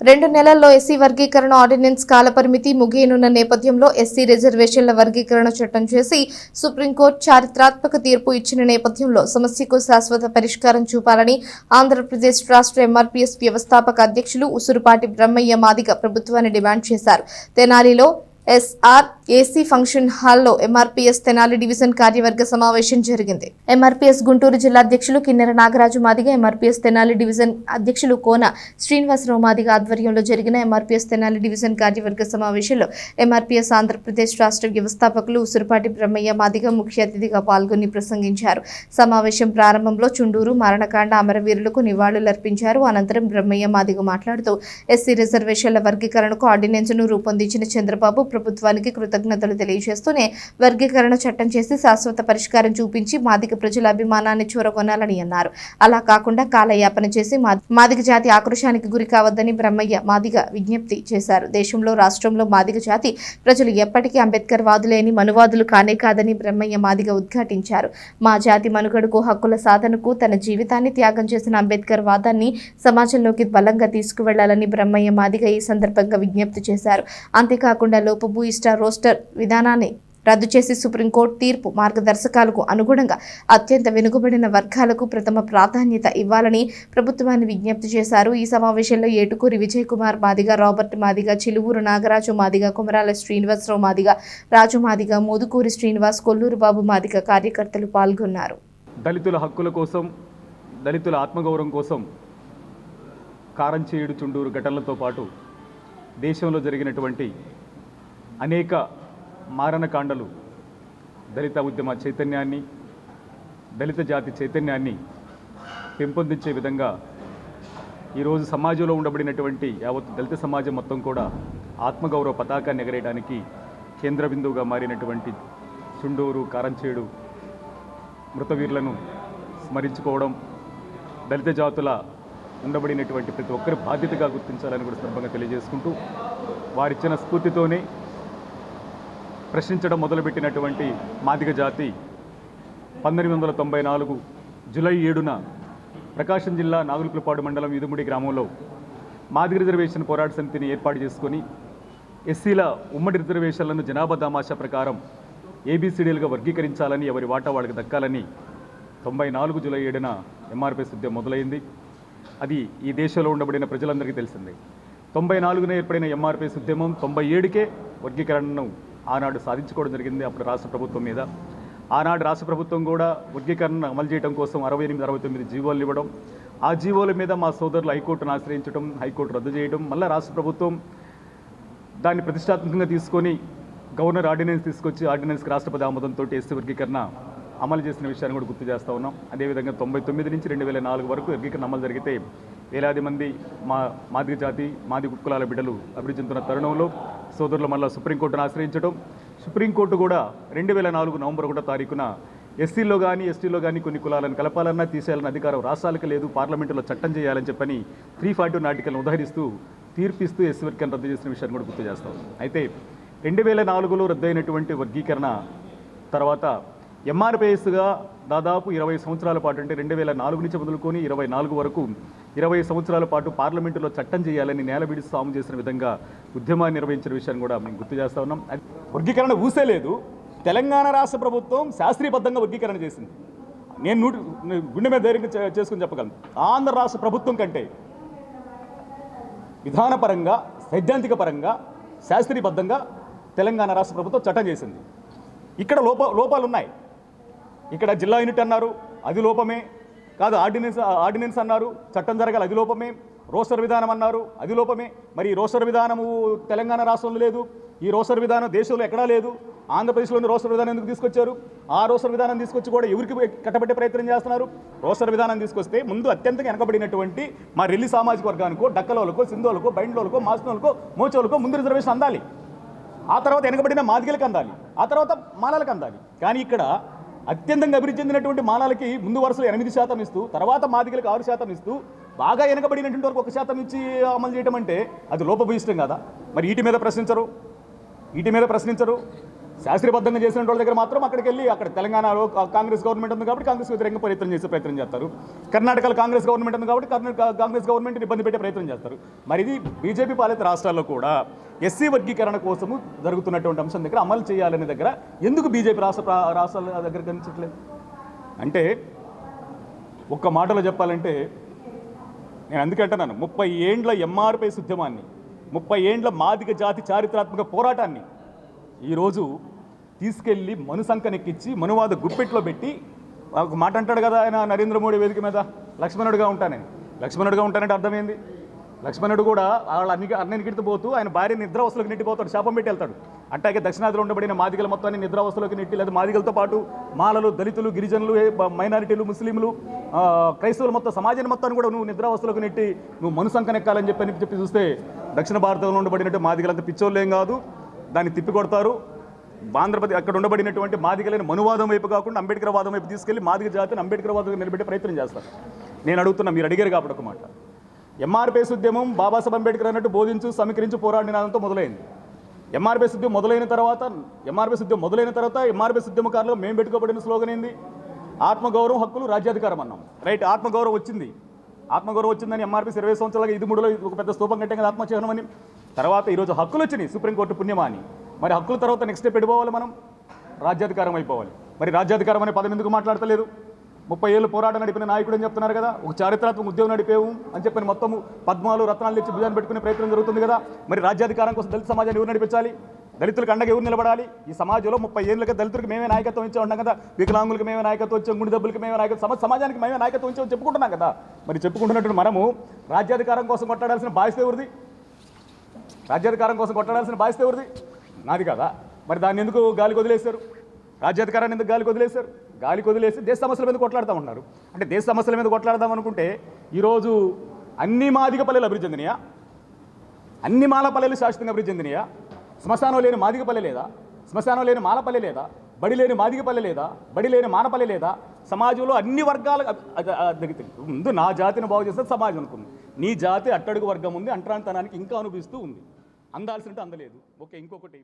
రెండు నెలల్లో ఎస్సీ వర్గీకరణ ఆర్డినెన్స్ కాలపరిమితి ముగియనున్న నేపథ్యంలో ఎస్సీ రిజర్వేషన్ల వర్గీకరణ చట్టం చేసి సుప్రీంకోర్టు చారిత్రాత్మక తీర్పు ఇచ్చిన నేపథ్యంలో సమస్యకు శాశ్వత పరిష్కారం చూపాలని ఆంధ్రప్రదేశ్ రాష్ట్ర ఎంఆర్పీఎస్ వ్యవస్థాపక అధ్యక్షులు ఉసురుపాటి బ్రహ్మయ్య మాదిగ ప్రభుత్వాన్ని డిమాండ్ చేశారు. తెనాలిలో ఎస్ఆర్ ఏసీ ఫంక్షన్ హాల్లో ఎంఆర్పీఎస్ తెనాలి డివిజన్ కార్యవర్గ సమావేశం జరిగింది. ఎంఆర్పీఎస్ గుంటూరు జిల్లా అధ్యక్షులు కిన్నెర నాగరాజు మాదిగ ఎంఆర్పీఎస్ తెనాలి డివిజన్ అధ్యక్షులు కోన శ్రీనివాసరావు మాదిగ ఆధ్వర్యంలో జరిగిన ఎంఆర్పీఎస్ తెనాలి డివిజన్ కార్యవర్గ సమావేశంలో ఎంఆర్పీఎస్ ఆంధ్రప్రదేశ్ రాష్ట్ర వ్యవస్థాపకులు ఉసురుపాటి బ్రహ్మయ్య మాదిగ ముఖ్య అతిథిగా పాల్గొని ప్రసంగించారు. సమావేశం ప్రారంభంలో చుండూరు మరణకాండ అమరవీరులకు నివాళులర్పించారు అనంతరం బ్రహ్మయ్య మాదిగ మాట్లాడుతూ ఎస్సీ రిజర్వేషన్ల వర్గీకరణకు ఆర్డినెన్స్ను రూపొందించిన చంద్రబాబు ప్రభుత్వానికి కృతజ్ఞతలు తెలియజేస్తూనే వర్గీకరణ చట్టం చేసి శాశ్వత పరిష్కారం చూపించి మాదిగ ప్రజల అభిమానాన్ని చూరగొనాలని అన్నారు. అలా కాకుండా కాలయాపన చేసి మా- మాదిగ జాతి ఆక్రోశానికి గురి కావద్దని బ్రహ్మయ్య మాదిగ విజ్ఞప్తి చేశారు. దేశంలో రాష్ట్రంలో మాదిగ జాతి ప్రజలు ఎప్పటికీ అంబేద్కర్ వాదులేని మనువాదులు కానే కాదని బ్రహ్మయ్య మాదిగ ఉద్ఘాటించారు. మా జాతి మనుగడకు హక్కుల సాధనకు తన జీవితాన్ని త్యాగం చేసిన అంబేద్కర్ వాదాన్ని సమాజంలోకి బలంగా తీసుకువెళ్ళాలని బ్రహ్మయ్య మాదిగ ఈ సందర్భంగా విజ్ఞప్తి చేశారు. అంతేకాకుండా లోపభూయిష్ట రోస్టర్ విధానాన్ని రద్దు చేసి సుప్రీంకోర్టు తీర్పు మార్గదర్శకాలకు అనుగుణంగా అత్యంత వెనుకబడిన వర్గాలకు ప్రథమ ప్రాధాన్యత ఇవ్వాలని ప్రభుత్వాన్ని విజ్ఞప్తి చేశారు. ఈ సమావేశంలో ఏటుకూరి విజయ్ కుమార్ మాదిగ రాబర్ట్ మాదిగ చిలువూరు నాగరాజు మాదిగ కుమరాల శ్రీనివాసరావు మాదిగ రాజు మాదిగ మోదుకూరి శ్రీనివాస్ కొల్లూరు బాబు మాదిగ కార్యకర్తలు పాల్గొన్నారు. దళితుల హక్కుల కోసం దళితుల ఆత్మగౌరవం కోసం కారంచేయుడు చుండూరు ఘటనలతో పాటు దేశంలో జరిగినటువంటి అనేక మారణకాండలు దళిత ఉద్యమ చైతన్యాన్ని దళిత జాతి చైతన్యాన్ని పెంపొందించే విధంగా ఈరోజు సమాజంలో ఉండబడినటువంటి యావత్ దళిత సమాజం మొత్తం కూడా ఆత్మగౌరవ పతాకాన్ని ఎగరేయడానికి కేంద్ర బిందువుగా మారినటువంటి చుండూరు కారంచేడు మృతవీరులను స్మరించుకోవడం దళిత జాతుల ఉండబడినటువంటి ప్రతి ఒక్కరి బాధ్యతగా గుర్తించాలని కూడా సందర్భంగా తెలియజేసుకుంటూ వారిచ్చిన స్ఫూర్తితోనే ప్రశ్నించడం మొదలుపెట్టినటువంటి మాదిగ జాతి పంతొమ్మిది వందల తొంభై నాలుగు జూలై ఏడున ప్రకాశం జిల్లా నాగులుకులపాడు మండలం ఇదుముడి గ్రామంలో మాదిగ రిజర్వేషన్ పోరాట సమితిని ఏర్పాటు చేసుకొని ఎస్సీల ఉమ్మడి రిజర్వేషన్లను జనాభా దామాషా ప్రకారం ఏబీసీడీలుగా వర్గీకరించాలని ఎవరి వాటా వాళ్ళకి దక్కాలని తొంభై నాలుగు జూలై ఏడున ఎంఆర్పిఎస్ ఉద్యమం మొదలైంది. అది ఈ దేశంలో ఉండబడిన ప్రజలందరికీ తెలిసిందే. తొంభై నాలుగున ఏర్పడిన ఎంఆర్పిఎస్ ఉద్యమం తొంభై ఏడుకే వర్గీకరణను ఆనాడు సాధించుకోవడం జరిగింది అప్పుడు రాష్ట్ర ప్రభుత్వం మీద. ఆనాడు రాష్ట్ర ప్రభుత్వం కూడా వర్గీకరణను అమలు చేయడం కోసం అరవై ఎనిమిది అరవై తొమ్మిది జీవోలు ఇవ్వడం ఆ జీవోల మీద మా సోదరులు హైకోర్టును ఆశ్రయించడం హైకోర్టు రద్దు చేయడం మళ్ళీ రాష్ట్ర ప్రభుత్వం దాన్ని ప్రతిష్టాత్మకంగా తీసుకొని గవర్నర్ ఆర్డినెన్స్ తీసుకొచ్చి ఆర్డినెన్స్కి రాష్ట్రపతి ఆమోదంతో ఎస్సీ వర్గీకరణ అమలు చేసిన విషయాన్ని కూడా గుర్తు చేస్తూ ఉన్నాం. అదేవిధంగా తొంభై తొమ్మిది నుంచి రెండు వేల నాలుగు వరకు వర్గీకరణ అమలు జరిగితే వేలాది మంది మా మాదిగ జాతి మాది కులాల బిడ్డలు అభివృద్ధి చెందుతున్న తరుణంలో సోదరులు మళ్ళీ సుప్రీంకోర్టును ఆశ్రయించడం సుప్రీంకోర్టు కూడా రెండు వేల నాలుగు నవంబర్ ఒకటో తారీఖున ఎస్సీలో కానీ ఎస్టీలో కానీ కొన్ని కులాలను కలపాలన్నా తీసేయాలన్న అధికారం రాష్ట్రాలకు లేదు. పార్లమెంటులో చట్టం చేయాలని చెప్పని త్రీ ఫార్టీ నాటికలను ఉదహరిస్తూ తీర్పిస్తూ ఎస్సీ వర్గీకరణ రద్దు చేసిన విషయాన్ని కూడా గుర్తు చేస్తాం. అయితే రెండు వేల నాలుగులో రద్దయినటువంటి వర్గీకరణ తర్వాత ఎంఆర్పిఎస్గా దాదాపు ఇరవై సంవత్సరాల పాటు అంటే రెండు వేల నాలుగు నుంచి మొదలుకొని ఇరవై నాలుగు వరకు ఇరవై సంవత్సరాల పాటు పార్లమెంటులో చట్టం చేయాలని నేల విడిచి సాము చేసిన విధంగా ఉద్యమాన్ని నిర్వహించిన విషయాన్ని కూడా మేము గుర్తు చేస్తా ఉన్నాం. వర్గీకరణ ఊసే లేదు. తెలంగాణ రాష్ట్ర ప్రభుత్వం శాస్త్రీయబద్ధంగా వర్గీకరణ చేసింది. నేను నూటి గుండె మీద ధైర్యంగా చేసుకుని చెప్పగలను. ఆంధ్ర రాష్ట్ర ప్రభుత్వం కంటే విధానపరంగా సైద్ధాంతిక పరంగా శాస్త్రీయబద్ధంగా తెలంగాణ రాష్ట్ర ప్రభుత్వం చట్టం చేసింది. ఇక్కడ లోప లోపాలు ఉన్నాయి ఇక్కడ జిల్లా యూనిట్ అన్నారు అది లోపమే. కాదు ఆర్డినెన్స్ ఆర్డినెన్స్ అన్నారు చట్టం జరగాలి అది లోపమే. రోస్టర్ విధానం అన్నారు అది లోపమే. మరి ఈ రోస్టర్ విధానము తెలంగాణ రాష్ట్రంలో లేదు ఈ రోస్టర్ విధానం దేశంలో ఎక్కడా లేదు. ఆంధ్రప్రదేశ్లోని రోస్టర్ విధానం ఎందుకు తీసుకొచ్చారు? ఆ రోస్టర్ విధానం తీసుకొచ్చి కూడా ఎవరికి కట్టబెట్టే ప్రయత్నం చేస్తున్నారు? రోస్టర్ విధానం తీసుకొస్తే ముందు అత్యంతంగా వెనకబడినటువంటి మా రెల్లి సామాజిక వర్గానికో డక్కలోలకో సింధోలకో బైండ్లోలకో మాసినోలకో మోచోలకో ముందు రిజర్వేషన్ అందాలి. ఆ తర్వాత వెనకబడిన మాదిగలకు అందాలి. ఆ తర్వాత మాలలకు అందాలి. కానీ ఇక్కడ అత్యంతంగా అభివృద్ధి చెందినటువంటి మానాలకి ముందు వరుసలో ఎనిమిది శాతం ఇస్తూ తర్వాత మాదికలకు ఆరు శాతం ఇస్తూ బాగా వెనకబడినటువంటి వరకు ఒక శాతం ఇచ్చి అమలు చేయడం అంటే అది లోపభూయిష్టం కదా? మరి వీటి మీద ప్రశ్నించరు. వీటి మీద ప్రశ్నించరు. శాస్త్రీయబద్ధంగా చేసిన వాళ్ళ దగ్గర మాత్రం అక్కడికి వెళ్ళి అక్కడ తెలంగాణలో కాంగ్రెస్ గవర్నమెంట్ ఉంది కాబట్టి కాంగ్రెస్ వ్యతిరేకంగా ప్రయత్నం చేసే ప్రయత్నం చేస్తారు. కర్ణాటకలో కాంగ్రెస్ గవర్నమెంట్ ఉంది కాబట్టి కర్ణాటక కాంగ్రెస్ గవర్నమెంట్ ఇబ్బంది పెట్టే ప్రయత్నం చేస్తారు. మరి ఇది బీజేపీ పాలిత రాష్ట్రాల్లో కూడా ఎస్సీ వర్గీకరణ కోసము జరుగుతున్నటువంటి అంశం దగ్గర అమలు చేయాలనే దగ్గర ఎందుకు బీజేపీ రాష్ట్ర రాష్ట్రాల దగ్గర కనిపించట్లేదు అంటే ఒక్క మాటలో చెప్పాలంటే నేను అందుకంటున్నాను ముప్పై ఏండ్ల ఎంఆర్పై ఉద్యమాన్ని ముప్పై ఏండ్ల మాదిక జాతి చారిత్రాత్మక పోరాటాన్ని ఈరోజు తీసుకెళ్ళి మనుసంకనెక్కించి మనువాద గుప్పెట్లో పెట్టి ఒక మాట అంటాడు కదా ఆయన నరేంద్ర మోడీ వేదిక మీద లక్ష్మణుడిగా ఉంటానని. లక్ష్మణుడిగా ఉంటానంటే అర్థమైంది లక్ష్మణుడు కూడా వాళ్ళ అన్ని అన్నిటికి పోతూ ఆయన భార్య నిద్రావస్థలోకి నెట్టిపోతాడు శాపం పెట్టి వెళ్తాడు అట్లాగే దక్షిణాదిలో ఉండబడిన మాదిగల మొత్తాన్ని నిద్రావస్థలోకి నెట్టి లేదా మాదిగలతో పాటు మాలలు దళితులు గిరిజనులు మైనారిటీలు ముస్లింలు క్రైస్తవులు మొత్తం సమాజాన్ని మొత్తాన్ని కూడా నువ్వు నిద్రావస్థలోకి నెట్టి నువ్వు మనుసంకనెక్కాలని చెప్పి అని చెప్పి చూస్తే దక్షిణ భారతంలో ఉండబడినట్టు మాదిగలంతా పిచ్చోళ్ళు ఏం కాదు. దాన్ని తిప్పికొడతారు. ఆంధ్రప్రదేశ్ అక్కడ ఉండబడినటువంటి మాదిగలైన మనువాదం వైపు కాకుండా అంబేద్కర్ వాదం వైపు తీసుకెళ్ళి మాదిగ జాతిని అంబేద్కర్ వాదం నిలబెట్టే ప్రయత్నం చేస్తారు. నేను అడుగుతున్నా మీరు అడిగారు కాబట్టి ఒక మాట. ఎంఆర్పీఎస్ ఉద్యమం బాబాసాహెబ్ అంబేద్కర్ అన్నట్టు బోధించు సమీకరించు పోరాడినాదంతో మొదలైంది. ఎంఆర్పిఎస్ ఉద్యమం మొదలైన తర్వాత ఎంఆర్పిఎస్ ఉద్యమం మొదలైన తర్వాత ఎంఆర్పిఎస్ ఉద్యమకారులు మేము పెట్టుకోబడిన స్లోగన్ ఏంది? ఆత్మగౌరవం హక్కులు రాజ్యాధికారం అన్నాం. రైట్ ఆత్మగౌరవం వచ్చింది. ఆత్మగౌరవం వచ్చిందని ఎంఆర్పీఎస్ ఇరవై సంవత్సరాలుగా ఇది మూడులో ఒక పెద్ద స్తూపం కట్టే కదా ఆత్మచేహనం అని. తర్వాత ఈరోజు హక్కులు వచ్చినాయి సుప్రీంకోర్టు పుణ్యమా అని. మరి హక్కుల తర్వాత నెక్స్ట్ స్టెప్ పెట్టుకోవాలి మనం? రాజ్యాధికారం అయిపోవాలి. మరి రాజ్యాధికారం అనే పదం ఎందుకు మాట్లాడతలేదు? ముప్పై ఏళ్ళు పోరాటం నడిపిన నాయకుడు అని చెప్తున్నారు కదా. ఒక చారిత్రాత్మక ఉద్యోగం నడిపేవు అని చెప్పని మొత్తము పద్మాలు రత్నాలు ఇచ్చి భుజాన్ని పెట్టుకునే ప్రయత్నం జరుగుతుంది కదా. మరి రాజ్యాధికారం కోసం దళిత సమాజాన్ని ఎవరు నడిపించాలి? దళితులకు అండగా ఎవరు నిలబడాలి? ఈ సమాజంలో ముప్పై ఏళ్ళకి దళితులకు మేమే నాయకత్వం ఇచ్చే ఉన్నాం కదా. వికలాంగులకు మేమే నాయకత్వం ఇచ్చాం గుండె దెబ్బలకు మేమే నాయకత్వం సమ సమాజానికి మేమే నాయకత్వం ఇచ్చామని చెప్పుకుంటున్నాం కదా. మరి చెప్పుకుంటున్నట్టు మనము రాజ్యాధికారం కోసం కొట్టాడాల్సిన బాధ్యత ఎవరిది? రాజ్యాధికారం కోసం కొట్టాడాల్సిన బాధ్యత ఎవరిది? నాది కదా? మరి దాన్ని ఎందుకు గాలికి వదిలేశారు? రాజ్యాధికారాన్ని ఎందుకు గాలికి వదిలేశారు? గాలికి వదిలేసి దేశ సమస్యల మీద కొట్లాడుతూ ఉన్నారు. అంటే దేశ సమస్యల మీద కొట్లాడదాం అనుకుంటే ఈరోజు అన్ని మాదిగ పల్లెలు అభివృద్ధి చెందినయా? అన్ని మాల పల్లెలు శాశ్వతంగా అభివృద్ధి చెందినయా? శ్మశానం లేని మాదిగ పల్లె లేదా? శ్మశానం లేని మాలపల్లె లేదా? బడి లేని మాదిగ పల్లె లేదా? బడి లేని మానపల్లె లేదా? సమాజంలో అన్ని వర్గాల ముందు నా జాతిని బాగు చేస్తే సమాజం అనుకుంది. నీ జాతి అట్టడుగు వర్గం ఉంది అంటరానితనానికి ఇంకా అనుభవిస్తూ ఉంది. అందాల్సినట్టు అందలేదు. ఓకే ఇంకొకటి.